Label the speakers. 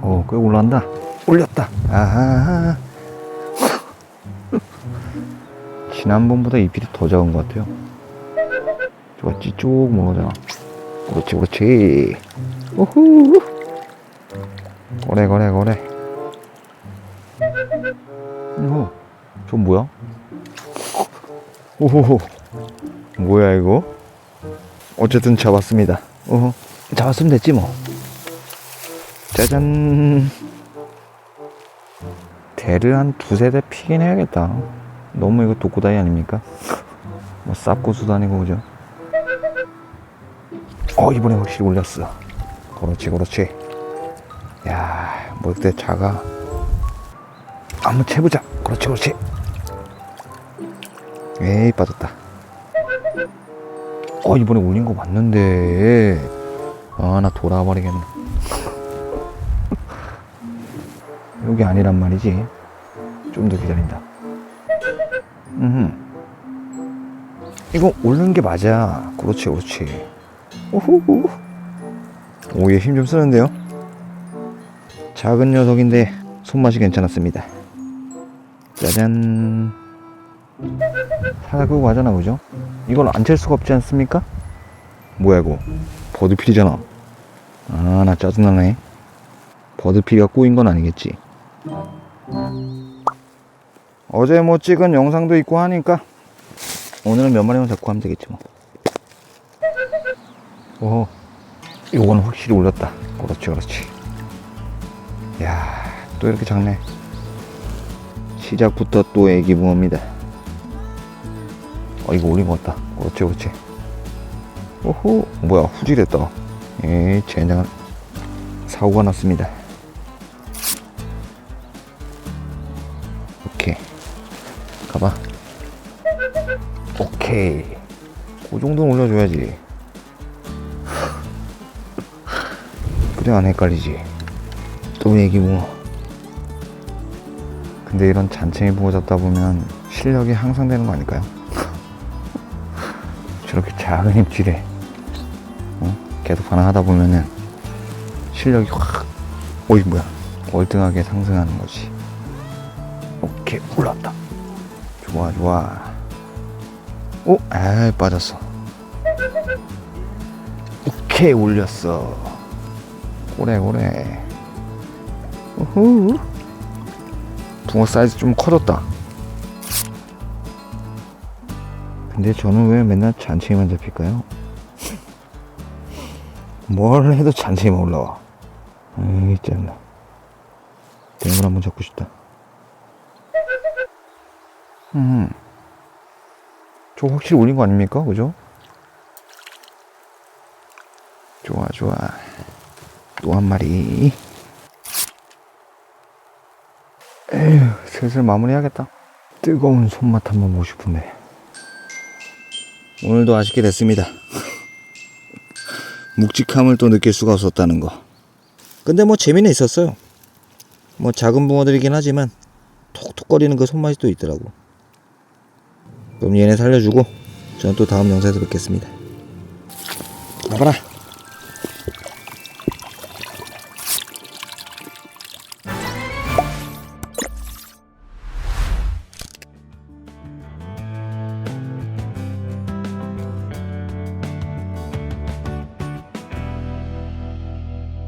Speaker 1: 어, 꽤 올라간다. 올렸다. 아하. 지난번보다 잎이 더 작은 것 같아요. 좋았지, 쭉 먹어잖아. 그렇지, 그렇지. 우후. 거래, 거래, 거래. 이거, 저 뭐야? 오호, 뭐야, 이거? 어쨌든 잡았습니다. 어, 잡았으면 됐지, 뭐. 짜잔. 대를 한 두세 대 피긴 해야겠다. 너무 이거 독고다이 아닙니까? 뭐 쌉고수도 아니고 그죠? 어 이번에 확실히 올렸어. 그렇지 그렇지. 야, 뭐 그때 작아. 한번 채보자. 그렇지 그렇지. 에이 빠졌다. 어 이번에 올린 거 맞는데. 아 나 돌아버리겠네. 여기 아니란 말이지. 좀 더 기다린다. 음. 이거 올리는 게 맞아. 그렇지, 그렇지. 오호호. 오, 얘 힘 좀 쓰는데요? 작은 녀석인데 손맛이 괜찮았습니다. 짜잔. 끄고 가잖아, 그죠? 이걸 안 찰 수가 없지 않습니까? 뭐야, 이거. 버드필이잖아. 아, 나 짜증나네. 버드필이가 꼬인 건 아니겠지. 어제 뭐 찍은 영상도 있고 하니까 오늘은 몇 마리만 잡고 하면 되겠지 뭐. 오, 요건 확실히 올렸다. 그렇지, 그렇지. 야, 또 이렇게 작네. 시작부터 또 애기 붕어입니다. 어, 이거 같다. 그렇지, 그렇지. 오호, 뭐야, 후질했다. 에이, 젠장한 사고가 났습니다. 가봐. 오케이. 그 정도는 올려줘야지. 그래 안 헷갈리지. 또 얘기 뭐. 근데 이런 잔챙이 보고 잡다 보면 실력이 향상되는 거 아닐까요? 저렇게 작은 입질에 어? 계속 반항하다 보면은 실력이 확 어이 뭐야 월등하게 상승하는 거지. 오케이 올랐다 좋아 좋아. 오? 아 빠졌어. 오케이 올렸어. 오래 오래. 우후. 붕어 사이즈 좀 커졌다. 근데 저는 왜 맨날 잔챙이만 잡힐까요? 뭘 해도 잔챙이만 올라와. 에이 짠나. 뱅을 한번 잡고 싶다 음. 저 확실히 올린 거 아닙니까? 그죠? 좋아, 좋아. 또 한 마리. 에휴, 슬슬 마무리해야겠다. 뜨거운 손맛 한번 보고 싶은데. 오늘도 아쉽게 됐습니다. 묵직함을 또 느낄 수가 없었다는 거. 근데 뭐 재미는 있었어요. 뭐 작은 붕어들이긴 하지만 톡톡거리는 그 손맛이 또 있더라고. 그럼 얘네 살려주고 저는 또 다음 영상에서 뵙겠습니다. 나가라.